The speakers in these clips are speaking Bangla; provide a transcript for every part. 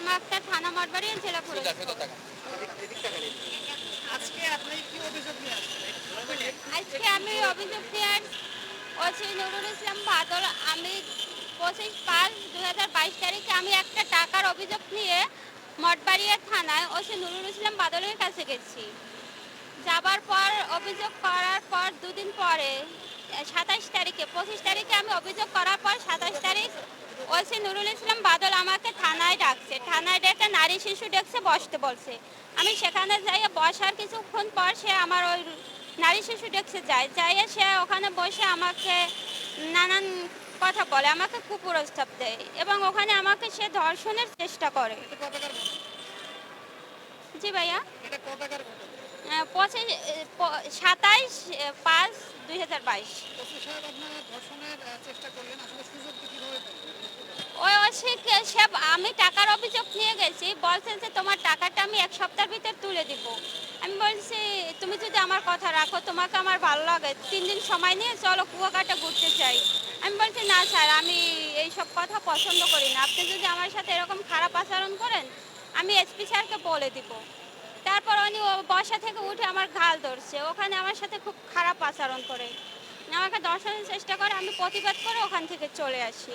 সালমা আক্তার থানা মঠবাড়ি জেলা আজকে আপনি কি অভিযোগ নিয়ে আজকে আমি অভিযোগ দিয়ে ওসি নুরুল ইসলাম বাদল আমি পঁচিশ পাঁচ দু তারিখে আমি একটা টাকার অভিযোগ নিয়ে মঠবাড়িয়া থানায় ওসি নুরুল ইসলাম বাদলের কাছে গেছি। যাবার পর অভিযোগ করার পর দুদিন পরে সাতাশ তারিখে পঁচিশ তারিখে আমি অভিযোগ করার পর সাতাশ তারিখ ওসি নুরুল ইসলাম বাদল আমাকে থানায় ডাকছে। থানায় ডেকে নারী শিশু ডেকছে বসতে বলছে। আমি সেখানে যাই বসার কিছুক্ষণ পর সে আমার ওই নারী শিশু ডেস্কে যায় যাইয়ে সে ওখানে বসে আমাকে নানান কথা বলে আমাকে কুপ্রস্তাব দেয় এবং ওখানে আমাকে সে ধর্ষণের চেষ্টা করে। জি ভাইয়া? পঁচিশ সাতাইশ পাঁচ দুই হাজার বাইশ। ওই অসিক সে আমি টাকার অভিযোগ নিয়ে গেছি। বলছে যে তোমার টাকাটা আমি এক সপ্তাহের ভিতর তুলে দিব। আমি বলছি তুমি যদি আমার কথা রাখো তোমাকে আমার ভালো লাগে। তিন দিন সময় নিয়ে চলো কুয়াকাটা ঘুরতে চাই আমি বলছি না স্যার আমি এই সব কথা পছন্দ করি না। আপনি যদি আমার সাথে এরকম খারাপ আচরণ করেন আমি এসপি স্যারকে বলে দিব। তারপর উনি বসা থেকে উঠে আমার ঘাল ধরছে। ওখানে আমার সাথে খুব খারাপ আচরণ করে। আমাকে দর্শনের চেষ্টা করে, আমি প্রতিবাদ করে ওখান থেকে চলে আসি।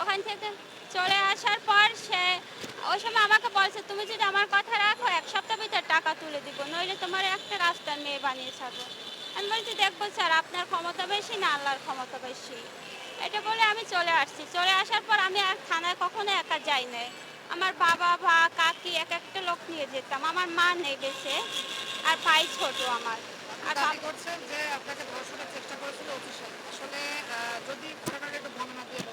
ওখান থেকে চলে আসার পর সে ওই সময় আমাকে বলছে, তুমি যদি আমার কথা রাখো, এক সপ্তাহ ভিতর টাকা তুলে দিব, নইলে তোমার একটা রাস্তার মেয়ে বানিয়ে ছাড়বো। আমি বলছি, দেখব স্যার, আপনার ক্ষমতা বেশি না আল্লাহর ক্ষমতা বেশি? এটা বলে আমি চলে আসছি। চলে আসার পর আমি আর থানায় কখনো একা যাই না আমার বাবা বা কাকি এক একটা লোক নিয়ে যেতাম। আমার মা নেই বেশে আর ভাই ছোট আমার। আর দাবি করছেন যে আপনাকে ধর্ষণের চেষ্টা করেছিল ওসি আসলে যদি ঘটনাটা একটু বর্ণনা দিয়ে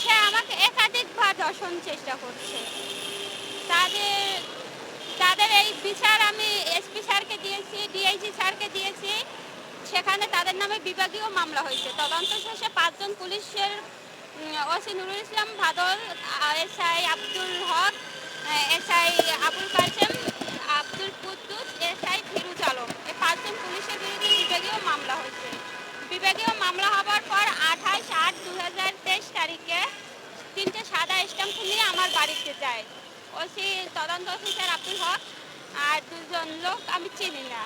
সে আমাকে একাধিকবার দর্শন চেষ্টা করছে। তাদের তাদের এই বিচার আমি এসপি স্যারকে দিয়েছি ডিআইজি স্যারকে দিয়েছি। সেখানে তাদের নামে বিভাগীয় মামলা হয়েছে। তদন্ত শেষে পাঁচজন পুলিশের OC Nurul Islam Bhadal SI Abdul Haque SI Abul Kashem Abdul Quddus, SI Firuz Alam. এই পাঁচজন পুলিশের বিরুদ্ধে বিভাগীয় মামলা হয়েছে। বিভাগীয় মামলা হবার পর আঠাশ আট দু হাজার তেইশ তারিখে তিনটে সাদা স্ট্যাম্প নিয়ে আমার বাড়িতে যায়। ওসি তদন্ত অফিসার আব্দুল হক আর দুজন লোক আমি চিনি না।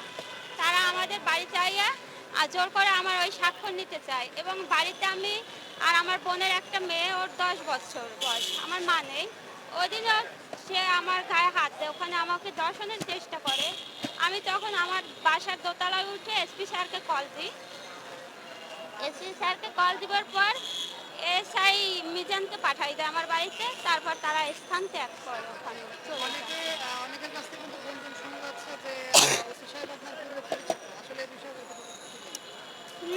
তারা আমাদের বাড়ি যাইয়া আর জোর করে আমার ওই স্বাক্ষর নিতে চায় এবং বাড়িতে আমি আর আমার বোনের একটা মেয়ে ওর দশ বছর বয়স। আমার মা নেই। ওই দিনও সে আমার গায়ে হাত দেয়। ওখানে আমাকে দর্শনের চেষ্টা করে। আমি তখন আমার বাসার দোতলায় উঠে এসপি স্যারকে কল দিই। এসপি স্যারকে কল দিবার পর এসআই মিজানকে পাঠাই দেয় আমার বাড়িতে। তারপর তারা স্থান ত্যাগ করে ওখানে?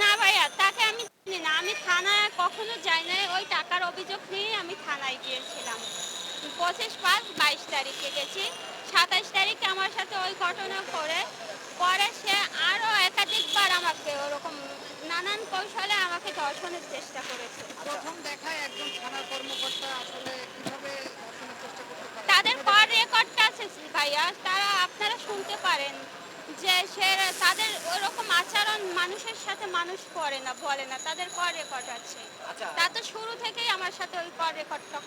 না ভাইয়া তাকে আমি না আমি থানায় কখনো যাই না ওই টাকার অভিযোগ নিয়ে আমি থানায় গিয়েছিলাম। পঁচিশ পাঁচ বাইশ তারিখে গেছি। সাতাশ তারিখে আমার সাথে ওই ঘটনা করে পরে সে আরও একাধিকবার আমাকে ওরকম নানান কৌশলে আমাকে ধর্ষণের চেষ্টা করেছে। প্রথম দেখায় একজন থানার কর্মকর্তা আসলে কীভাবে তাদের কর রেকর্ডটা আছে ভাইয়া তারা আপনারা শুনতে পারেন। যে সে তাদের ওরকম আচরণ মানুষের সাথে মানুষ করে না বলে না। তাদের কর রেকর্ড আছে। আচ্ছা। তা তো শুরু থেকেই আমার সাথে ওই কর রেকর্ডটা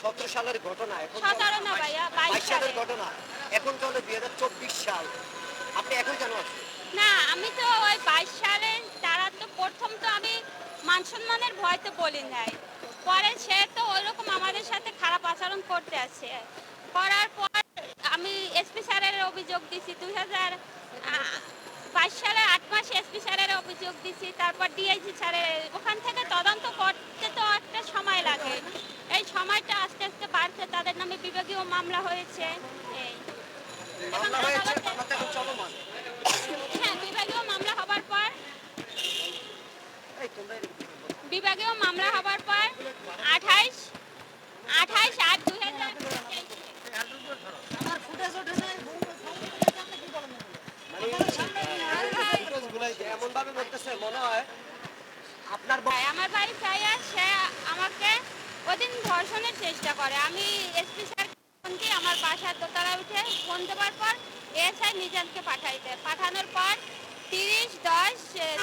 সতেরো সালের ঘটনা সতেরো না ভাইয়া বাইশ সালের ঘটনা এখন চলে দুই হাজার চব্বিশ সাল। আপনি এখন কেন আসছেন? না আমি তো ওই বাইশ সালে তারা তো প্রথম তো আমি মান সম্মানের ভয়তে বলি নাই। পরে সে তো ওইরকম আমাদের সাথে খারাপ আচরণ করতে আছে করার পর এসপি স্যারের অভিযোগ দিছি দুই হাজার বাইশ সালে আট মাস এসপি স্যারের অভিযোগ দিছি তারপর ডিআইজি স্যারের ওখান থেকে তদন্ত করতে তো একটা সময় লাগে। এই সময়টা আস্তে আস্তে বাড়ছে তাদের নামে বিভাগীয় মামলা হয়েছে। এই এবং মামলা হয়েছে আদালতে- মামলা তো এখন চলমান হ্যাঁ বিভাগীয় মামলা হবার পর এই তোমরা এরকম করো। বিভাগীয় মামলা হবার পর আঠাইশ আঠাইশ আট দুই হাজার আমার ফুটেজ ওঠে নাই সামনে থেকে আপনি কি বলেন মানে এমন ভাবে বলতেছে মনে হয় আপনার ব- ভাই, আমার বাড়ি চাইয়া সে আমাকে ওদিন ধর্ষণের চেষ্টা করে। আমি এসপি স্যার ফোন দিয়ে আমার বাসার দোতলায় উঠে ফোন দেওয়ার পর এসআই মিজানকে পাঠাইতে। পাঠানোর পর তিরিশ দশ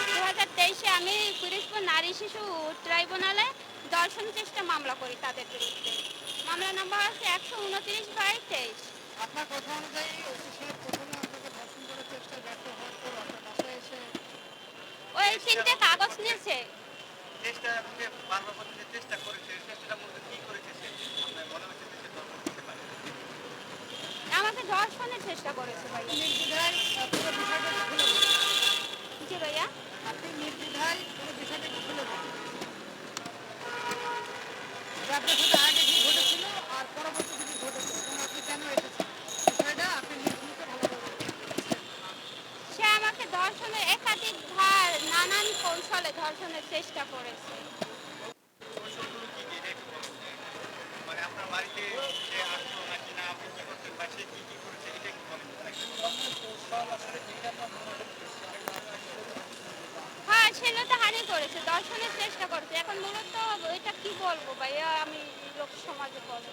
দু হাজার তেইশে আমি পিরিজপুর নারী শিশু ট্রাইব্যুনালে দর্শন চেষ্টা মামলা করি তাদের বিরুদ্ধে। মামলা নম্বর আছে একশো উনত্রিশ বাই তেইশ। আপনার কথা অনুযায়ী ওই তিনটে কাগজ নিয়েছে। চেষ্টা বারবার চেষ্টা করেছে মধ্যে কি করেছে সে আপনার মনে হচ্ছে যে সে ধর্ম করতে পারে? আমাকে ধর্ষণের চেষ্টা করেছে ভাইয়া নির্দ্বিধায় আহ, পুরো বিষয়টা খুলে বলুন জি ভাইয়া আপনি নির্দ্বিধায় পুরো বিষয়টা খুলে বলুন যে আপনার সাথে আগে কি ঘটেছিল আর পরবর্তীতে কি ঘটেছে এবং আপনি কেন এসেছেন বিষয়টা আপনি নির্ভুলকে ভালোভাবে বলুন। সে আমাকে ধর্ষণের একাধিক ধার নানান কৌশলে ধর্ষণের চেষ্টা করেছে কৌশলগুলো কি কি এটা একটু বলুন মানে আপনার বাড়িতে সে আসলো নাকি না আপনি কি করছেন বা সে কি কি করেছে এটা একটু বলেন হ্যাঁ ছেলে তো হানি করেছে দর্শনের চেষ্টা করেছে এখন মূলত এটা কি বলব ভাইয়া? আমি লোক সমাজে বলব।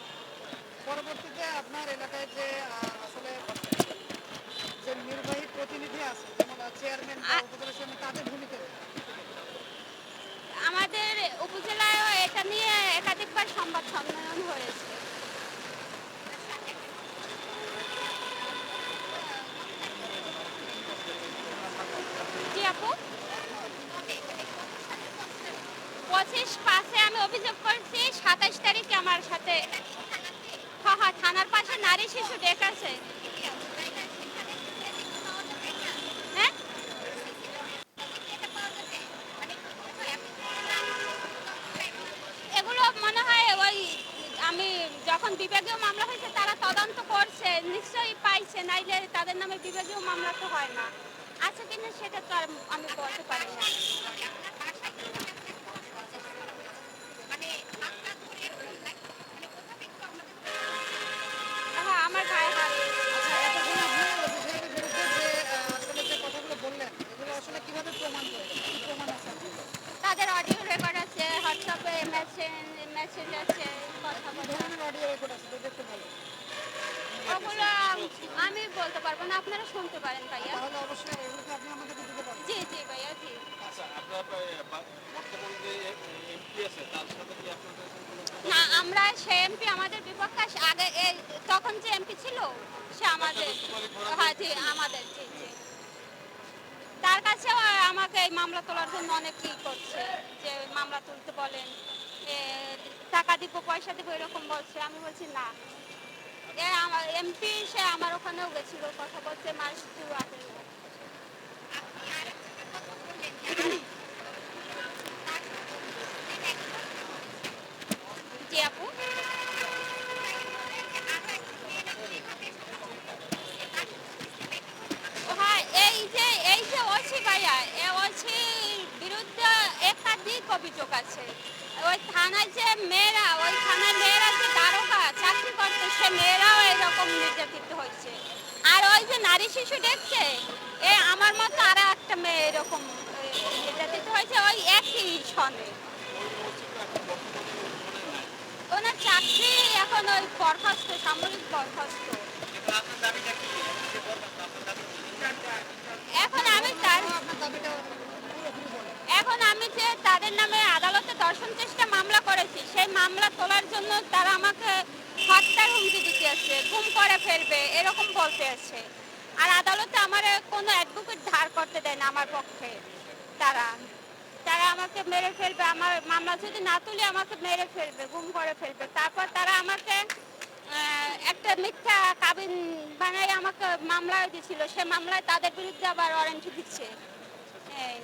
পরবর্তীতে আপনার এলাকায় যে আহ, আসলে যে নির্বাহী প্রতিনিধি আছে যেমন চেয়ারম্যান বা আ- উপজেলা চেয়ারম্যান তাদের ভূমিকা কি? আমাদের উপজেলায়ও এটা নিয়ে একাধিকবার সংবাদ সম্মেলন হয়েছে জি আপু পঁচিশ পাঁচে আমি অভিযোগ করছি, সাতাশ তারিখে আমার সাথে হ্যাঁ থানার পাশে নারী শিশু ডেক আছে। হ্যাঁ? আমি যখন বিভাগীয় মামলা হয়েছে, তারা তদন্ত করছে, নিশ্চয়ই পাইছে, নাইলে তাদের নামে বিভাগীয় মামলা তো হয় না। আছে কিনা সেটা তো আমি বলতে পারি না। মেসেজ আছে কথা বলে। ওগুলো আমি বলতে পারব না আপনারা শুনতে পারেন ভাইয়া। তাহলে অবশ্যই এগুলোকে আপনি আমাদেরকে দিতে পারবেন। জি জি ভাইয়া জি। আচ্ছা আপনার বর্তমান যে এমপি আছে তার সাথে কি আপনাদের না আমরা সে এমপি আমাদের বিপক্ষে আগে তখন যে এমপি ছিল সে আমাদের হ্যাঁ জি আমাদের জি জি। তার কাছেও আমাকে এই মামলা তোলার জন্য অনেক কি করছে যে মামলা তুলতে বলেন। টাকা দিব, পয়সা দিব, এরকম বলছে। আমি বলছি, না। আমার এমপি, সে আমার ওখানেও গেছিল, কথা বলছে, মাস দু আগে জি আপু হ্যাঁ এই যে এই যে ওসি ভাইয়া এই ওসির বিরুদ্ধে একাধিক অভিযোগ আছে ওই থানায় যে মেয়েরা, ওই থানায় মেয়েরা যে দারোগা, চাকরি করতো সে মেয়েরাও এরকম নির্যাতিত হয়েছে আর ওই যে নারী শিশু দেখছে, এ আমার মতো আর একটা মেয়ে এরকম নির্যাতিত হয়েছে, ওই একই সনে ওনার চাকরি এখন ওই বরখাস্ত, সামরিক বরখাস্ত। এখন আমি তার আপনার দাবিটা পুরোপুরি বলেন এখন আমি যে তাদের নামে আদালতে দর্শন চেষ্টা মামলা করেছি, সেই মামলা তোলার জন্য তারা আমাকে হত্যার হুমকি দিতে আসছে গুম করে ফেলবে, এরকম বলতে আছে আর আদালতে আমার কোনো অ্যাডভোকেট ধার করতে দেয় না আমার পক্ষে। তারা তারা আমাকে মেরে ফেলবে, আমার মামলা যদি না তুলে আমাকে মেরে ফেলবে গুম করে ফেলবে। তারপর তারা আমাকে একটা মিথ্যা কাবিন বানাই আমাকে মামলায় দিছিল, সে মামলায় তাদের বিরুদ্ধে আবার ওয়ারেন্টি দিচ্ছে। এই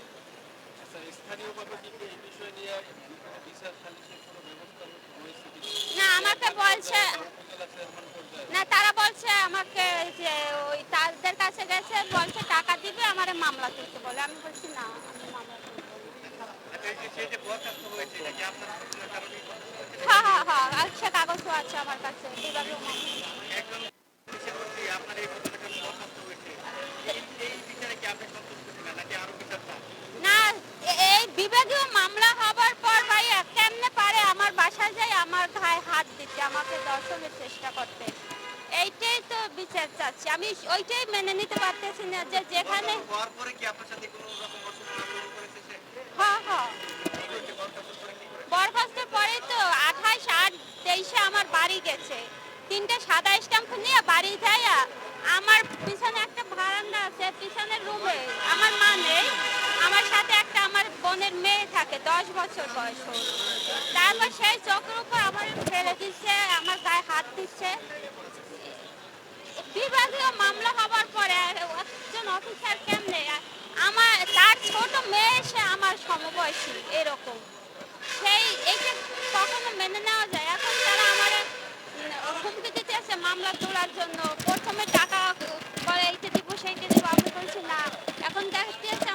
না আমাকে বলছে না তারা বলছে আমাকে যে ওই তাদের কাছে গেছে বলছে টাকা দিবে আমারে মামলা তুলতে বলে। আমি বলছি না আমি মামলা। আচ্ছা? হ্যাঁ হ্যাঁ হ্যাঁ আর কাগজও আছে আমার কাছে বিভাগীয় আপনার এই এই বিচারে কি আপনি সন্তুষ্ট কিনা নাকি আরও বিচার চান না এ- এই বিভাগীয় মামলা হবার পর ভাই কেমনে পারে আমার বাসায় যাই আমার গায়ে হাত দিতে আমাকে দর্শনের চেষ্টা করতে? এইটাই তো বিচার চাচ্ছি। আমি ওইটাই মেনে নিতে পারতেছি না যে যেখানে হ্যাঁ হ্যাঁ। বরখাস্তের পরে তো আঠাশ আট তেইশে আমার বাড়ি গেছে। তিনটে সাদা স্ট্যাম্প নিয়ে বাড়ি যায় আমার পিছনে একটা বারান্দা আছে পিছনের রুমে। আমার মা নেই আমার সাথে একটা আমার বোনের মেয়ে থাকে, দশ বছর বয়স তারপর সেই চক্র উপর আমার ফেলে দিচ্ছে, আমার গায়ে হাত দিচ্ছে। বিভাগীয় মামলা হবার পরে একজন অফিসার কেমনে? আমার, তার ছোট মেয়ে সে আমার সমবয়সী, এরকম। সেই এইটা কখনো মেনে নেওয়া যায়। এখন তারা আমার হুমকি দিতে আছে মামলা তোলার জন্য প্রথমে টাকা বলে এইটা দিব, সেইটা দিব। আমি বলছি, না, এখন দেখতে আছে